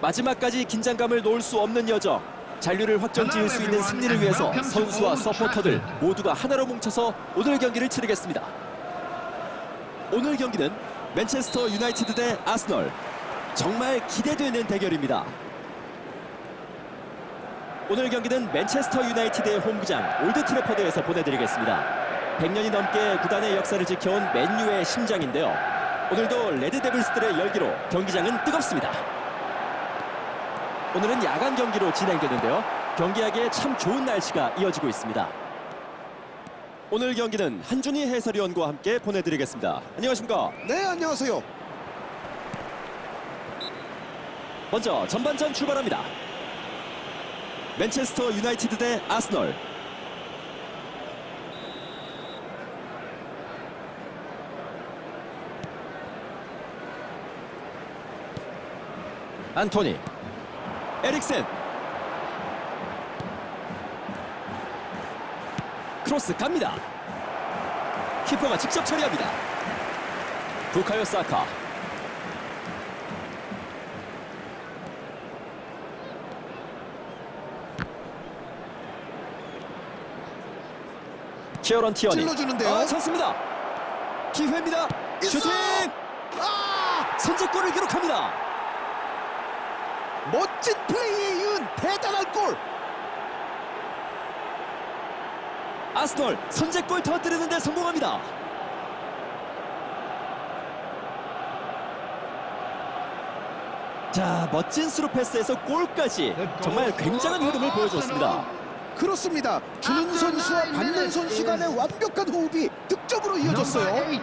마지막까지 긴장감을 놓을 수 없는 여정. 잔류를 확정 지을 수 있는 승리를 위해서 선수와 서포터들 모두가 하나로 뭉쳐서 오늘 경기를 치르겠습니다. 오늘 경기는 맨체스터 유나이티드 대 아스널. 정말 기대되는 대결입니다. 오늘 경기는 맨체스터 유나이티드의 홈구장 올드 트래퍼드에서 보내드리겠습니다. 100년이 넘게 구단의 역사를 지켜온 맨유의 심장인데요. 오늘도 레드 데블스들의 열기로 경기장은 뜨겁습니다. 오늘은 야간 경기로 진행되는데요. 경기하기에 참 좋은 날씨가 이어지고 있습니다. 오늘 경기는 한준희 해설위원과 함께 보내드리겠습니다. 안녕하십니까? 네, 안녕하세요. 먼저 전반전 출발합니다. 맨체스터 유나이티드 대 아스널. 안토니 에릭센. 크로스 갑니다. 키퍼가 직접 처리합니다. 부카요 사카. 키어런 티어니. 찔러주는데요. 아, 찼습니다. 기회입니다! 슈팅! 아! 선제골을 기록합니다 멋진 플레이에 이은 대단한 골. 아스널 선제골 터뜨리는데 성공합니다. 자 멋진 스루 패스에서 골까지 정말 굉장한 흐름을 보여줬습니다. 그렇습니다. 주는 선수와 받는 선수 간의 완벽한 호흡이 득점으로 이어졌어요.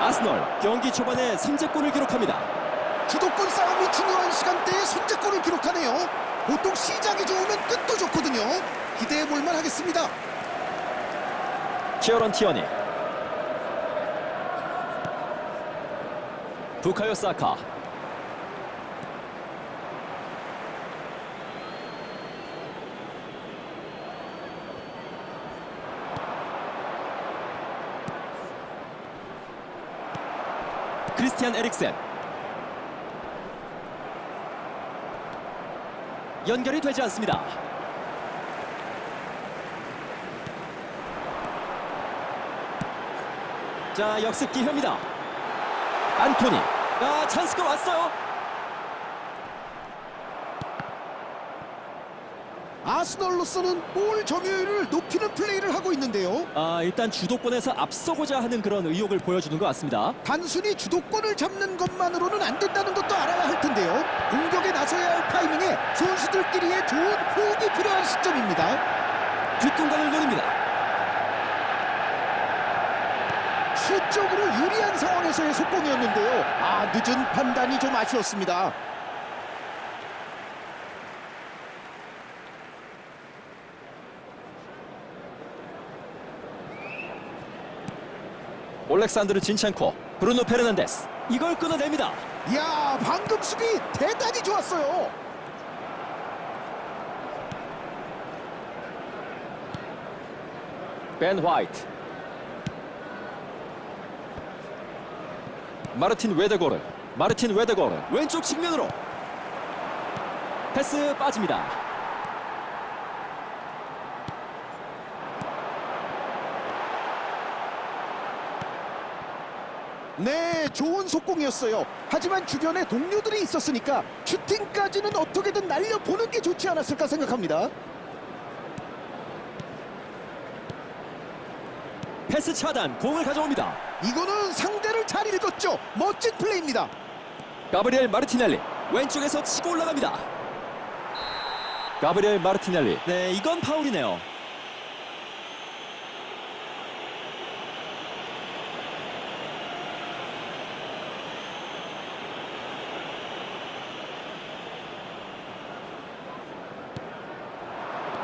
아스널 경기 초반에 선제골을 기록합니다. 주도권 싸움이 중요한 시간대에 선제골을 기록하네요. 보통 시작이 좋으면 끝도 좋거든요. 기대해 볼만 하겠습니다. 키어런 티어니 부카요 사카 크리스티안 에릭센 연결이 되지 않습니다. 자 역습 기회입니다. 안토니. 아 찬스가 왔어요. 아스널로서는 볼 점유율을 높이는 플레이를 하고 있는데요. 아 일단 주도권에서 앞서고자 하는 그런 의욕을 보여주는 것 같습니다. 단순히 주도권을 잡는 것만으로는 안 된다는 것도 알아야 할 텐데요. 공격에 나서야 할 타이밍에 선수들끼리의 좋은 호흡이 필요한 시점입니다. 뒷공간을 노립니다. 수적으로 유리한 상황에서의 속공이었는데요. 아 늦은 판단이 좀 아쉬웠습니다. 올렉산드르 진첸코, 브루노 페르난데스 이걸 끊어냅니다. 이야 방금 수비 대단히 좋았어요. 벤 화이트, 마르틴 웨데고르, 마르틴 웨데고르 왼쪽 측면으로 패스 빠집니다. 네 좋은 속공이었어요. 하지만 주변에 동료들이 있었으니까 슈팅까지는 어떻게든 날려보는 게 좋지 않았을까 생각합니다. 패스 차단, 공을 가져옵니다. 이거는 상대를 잘 읽었죠. 멋진 플레이입니다. 가브리엘 마르티넬리 왼쪽에서 치고 올라갑니다. 가브리엘 마르티넬리. 네, 이건 파울이네요.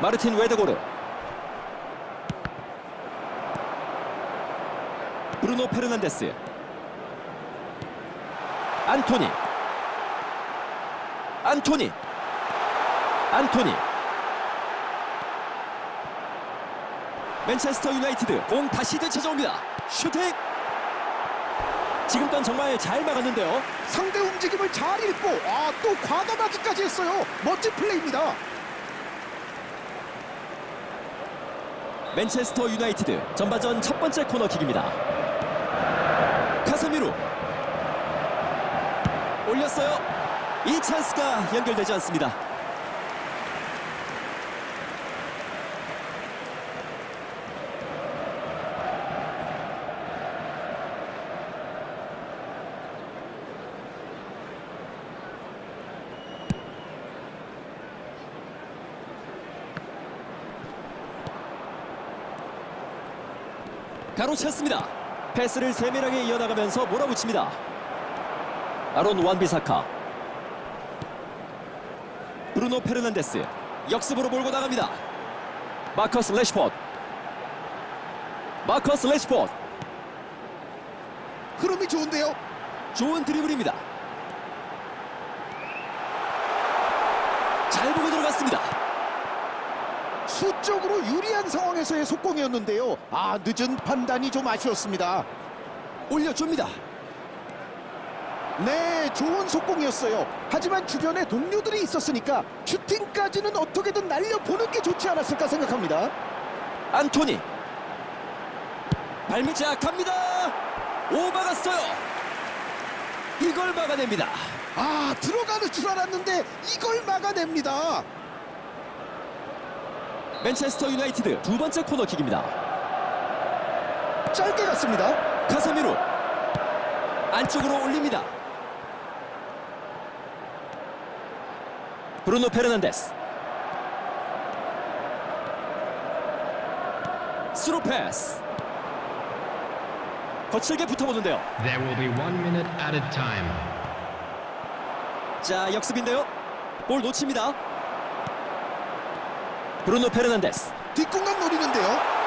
마르틴 웨데고르. 브루노 페르난데스. 안토니. 안토니. 안토니. 맨체스터 유나이티드 공 다시 되찾아옵니다. 슈팅. 지금 건 정말 잘 막았는데요. 상대 움직임을 잘 읽고 아, 또 과감하기까지 했어요. 멋진 플레이입니다. 맨체스터 유나이티드 전반전 첫 번째 코너킥입니다. 카세미루 올렸어요. 이 찬스가 연결되지 않습니다. 가로챘습니다. 패스를 세밀하게 이어나가면서 몰아붙입니다. 아론 완비사카 브루노 페르난데스 역습으로 몰고 나갑니다. 마커스 레시포드 마커스 레시포드 흐름이 좋은데요. 좋은 드리블입니다. 잘 보고 들어갔습니다. 수적으로 유리한 상황에서의 속공이었는데요. 아, 늦은 판단이 좀 아쉬웠습니다. 올려줍니다. 네, 좋은 속공이었어요. 하지만 주변에 동료들이 있었으니까 슈팅까지는 어떻게든 날려보는 게 좋지 않았을까 생각합니다. 안토니 발밑이 약합니다. 오막았어요. 이걸 막아냅니다. 아, 들어가는 줄 알았는데 이걸 막아냅니다. 맨체스터 유나이티드 두 번째 코너킥입니다. 짧게 갔습니다. 카세미루 안쪽으로 올립니다. 브루노 페르난데스 스루 패스 거칠게 붙어보는데요. There will be one minute at a time. 자 역습인데요. 볼 놓칩니다. 브루노 페르난데스 뒷공간 노리는데요.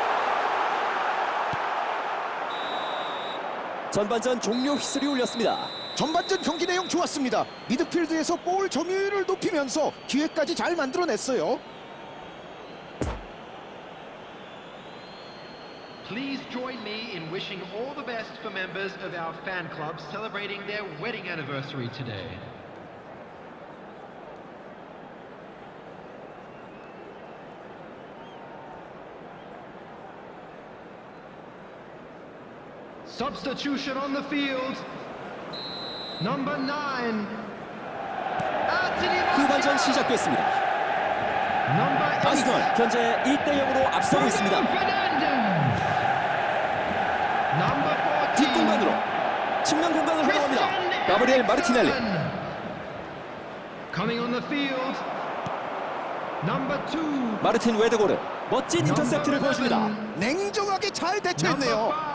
전반전 종료 휘슬이 울렸습니다. 전반전 경기 내용 좋았습니다. 미드필드에서 볼 점유율을 높이면서 기회까지 잘 만들어냈어요. Please join me in wishing all the best for members of our fan club celebrating their wedding anniversary today. Substitution on the field. Number nine. Anthony 후반전 Martial. 시작됐습니다. Number eight. 아스널 현재 1대 0으로 앞서고 있습니다. Fernandes. Number 14. 뒷공간으로 측면 공간을 활용합니다. 가브리엘 마르티넬리 Coming on the field. Number two. 마르틴 웨드고르 멋진 인터셉트를 보여줍니다. 냉정하게 잘 대처했네요.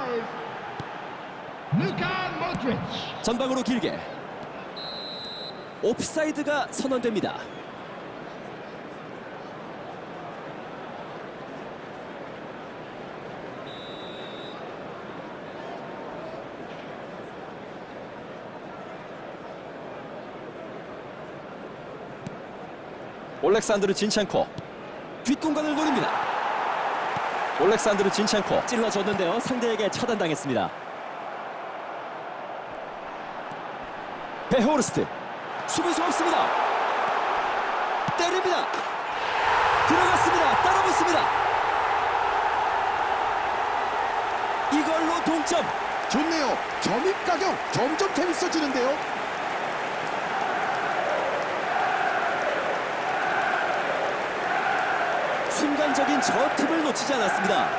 전방으로 길게 옵사이드가 선언됩니다. 올렉산드르 진첸코 뒷공간을 노립니다. 올렉산드르 진첸코 찔러줬는데요. 상대에게 차단당했습니다. 베호르스트 수비수 없습니다. 때립니다. 들어갔습니다. 따라붙습니다. 이걸로 동점. 좋네요. 점입 가격 점점 재밌어지는데요. 순간적인 저 틈을 놓치지 않았습니다.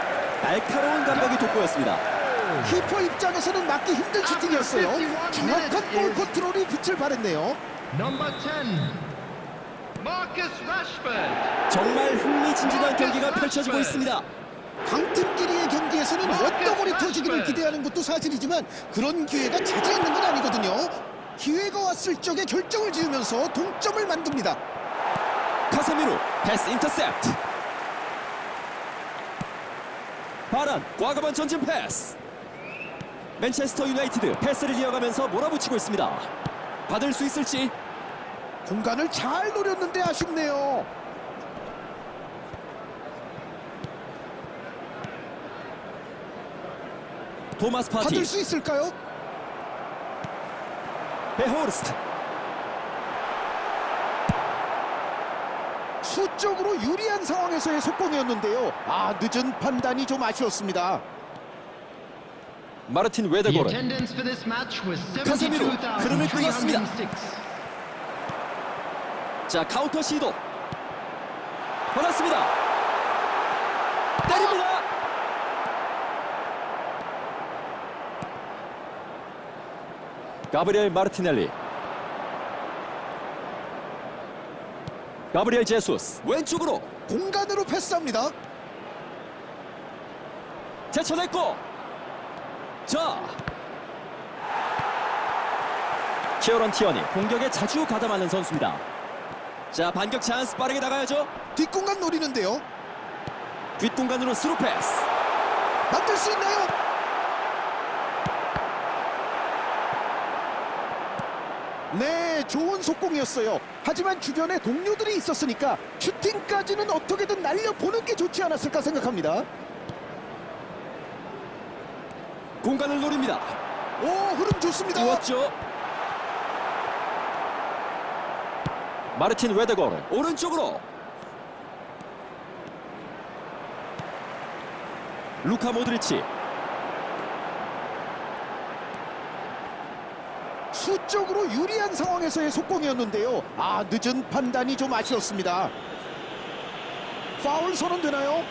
날카로운 감각이 돋보였습니다 키퍼 입장에서는 막기 힘든 슈팅이었어요. 정확한 볼 컨트롤이 빛을 발했네요. Number 10. Marcus Rashford. 정말 흥미진진한 경기가 펼쳐지고 있습니다 강팀끼리의 경기에서는 원더골이 터지기를 기대하는 것도 사실이지만 그런 기회가 자주 있는 건 아니거든요. 기회가 왔을 적에 결정을 지으면서 동점을 만듭니다. 카세미루 패스 인터셉트 바란 과감한 전진 패스 맨체스터 유나이티드 패스를 이어가면서 몰아붙이고 있습니다 받을 수 있을지 공간을 잘 노렸는데 아쉽네요. 토마스 파티 받을 수 있을까요? 베호르스트 수적으로 유리한 상황에서의 속공이었는데요. 아 늦은 판단이 좀 아쉬웠습니다. 마르틴 웨데고른 카세미로 흐름을 끊었습니다. 72,306. 자 카운터 시도 받았습니다 때립니다 가브리엘 마르티넬리 가브리엘 제수스 왼쪽으로 공간으로 패스합니다. 제쳐냈고 자 키어런 티언이 공격에 자주 가담하는 선수입니다 자 반격 찬스 빠르게 나가야죠 뒷공간 노리는데요. 뒷공간으로 스루 패스 만들 수 있나요? 네, 좋은 속공이었어요. 하지만 주변에 동료들이 있었으니까 슈팅까지는 어떻게든 날려보는 게 좋지 않았을까 생각합니다. 공간을 노립니다 오, 흐름 좋습니다. 띄웠죠 마르틴 웨데거른 오른쪽으로 루카 모드리치 수적으로 유리한 상황에서의 속공이었는데요. 아, 늦은 판단이 좀 아쉬웠습니다. 파울 선언되나요?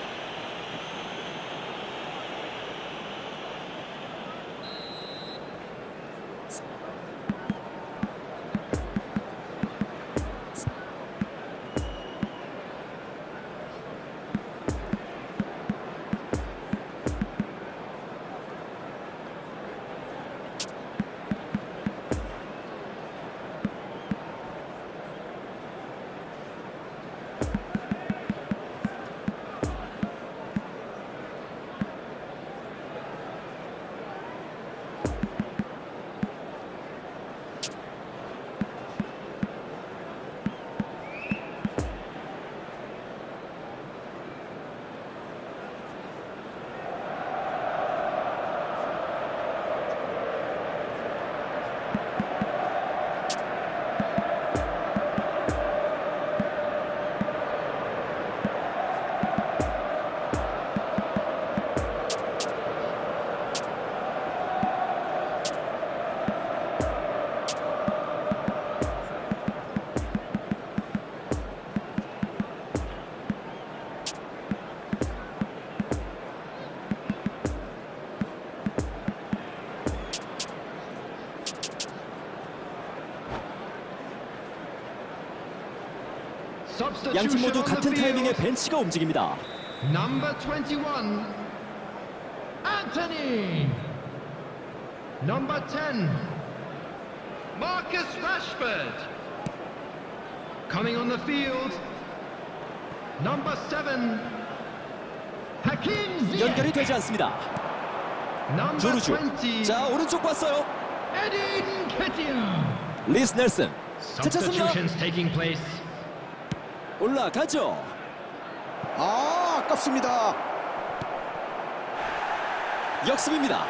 양팀 모두 같은 타이밍에. 벤치가 움직입니다 Number 21, Anthony. Number 10, Marcus Rashford. coming on the field. Number 7, Hakim Ziyech. 연결이 되지 않습니다 Number 조르주 20, 자 오른쪽 봤어요 Edin Ketia. 리스 넬슨 제쳤습니다 Substitutions taking place. 올라가죠. 아, 아깝습니다. 역습입니다.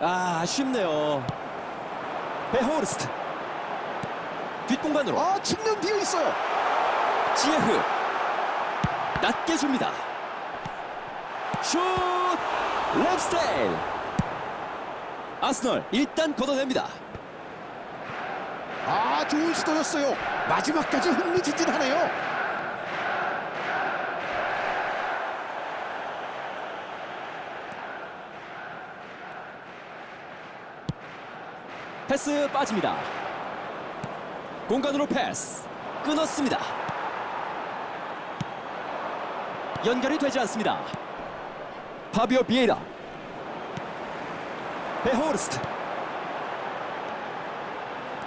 아 아쉽네요. 베호르스트. 뒷공간으로. 아, 측면 비어 있어요. 지에흐. 낮게 줍니다. 슛! 랩스테일. 아스널 일단 걷어냅니다 아, 좋은 시도였어요. 마지막까지 흥미진진하네요. 패스 빠집니다. 공간으로 패스. 끊었습니다. 연결이 되지 않습니다. 파비오 비에이라. 베호르스트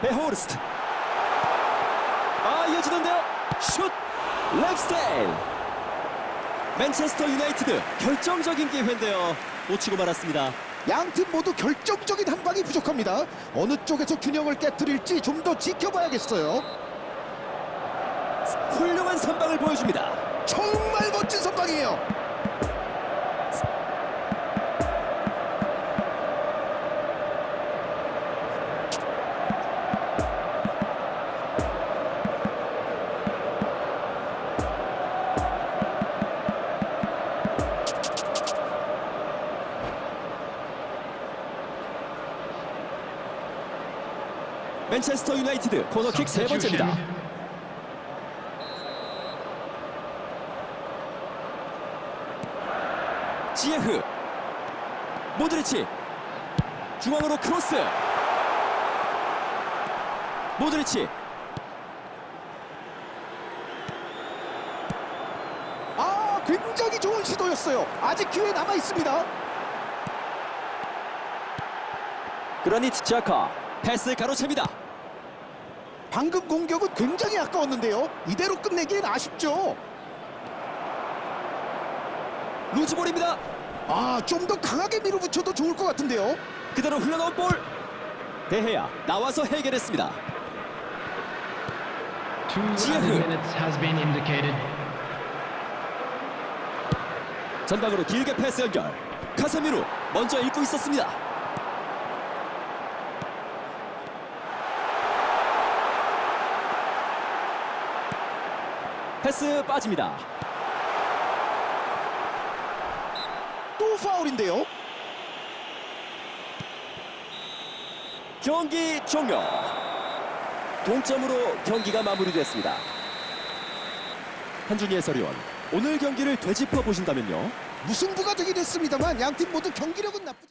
베호르스트. 아 이어지는데요. 슛! 랩스테일 맨체스터 유나이티드 결정적인 기회인데요. 놓치고 말았습니다. 양팀 모두 결정적인 한 방이 부족합니다. 어느 쪽에서 균형을 깨뜨릴지 좀 더 지켜봐야겠어요. 훌륭한 선방을 보여줍니다. 정말 멋진 선방이에요. 맨체스터 유나이티드 코너킥 세 번째입니다. 지에흐 모드리치 중앙으로 크로스 모드리치 아, 굉장히 좋은 시도였어요. 아직 기회 남아 있습니다. 그라니트 자카 패스 가로챕니다. 방금 공격은 굉장히 아까웠는데요. 이대로 끝내기엔 아쉽죠. 루즈볼입니다. 아, 좀 더 강하게 밀어붙여도 좋을 것 같은데요. 그대로 흘러나온 볼 대해야 나와서 해결했습니다. Indicated. 전방으로 길게 패스 연결 카세미루 먼저 읽고 있었습니다. 패스 빠집니다. 또 파울인데요. 경기 종료. 동점으로 경기가 마무리됐습니다. 한준희 해설위원, 오늘 경기를 되짚어 보신다면요? 무승부가 되긴 했습니다만 양 팀 모두 경기력은 나쁘지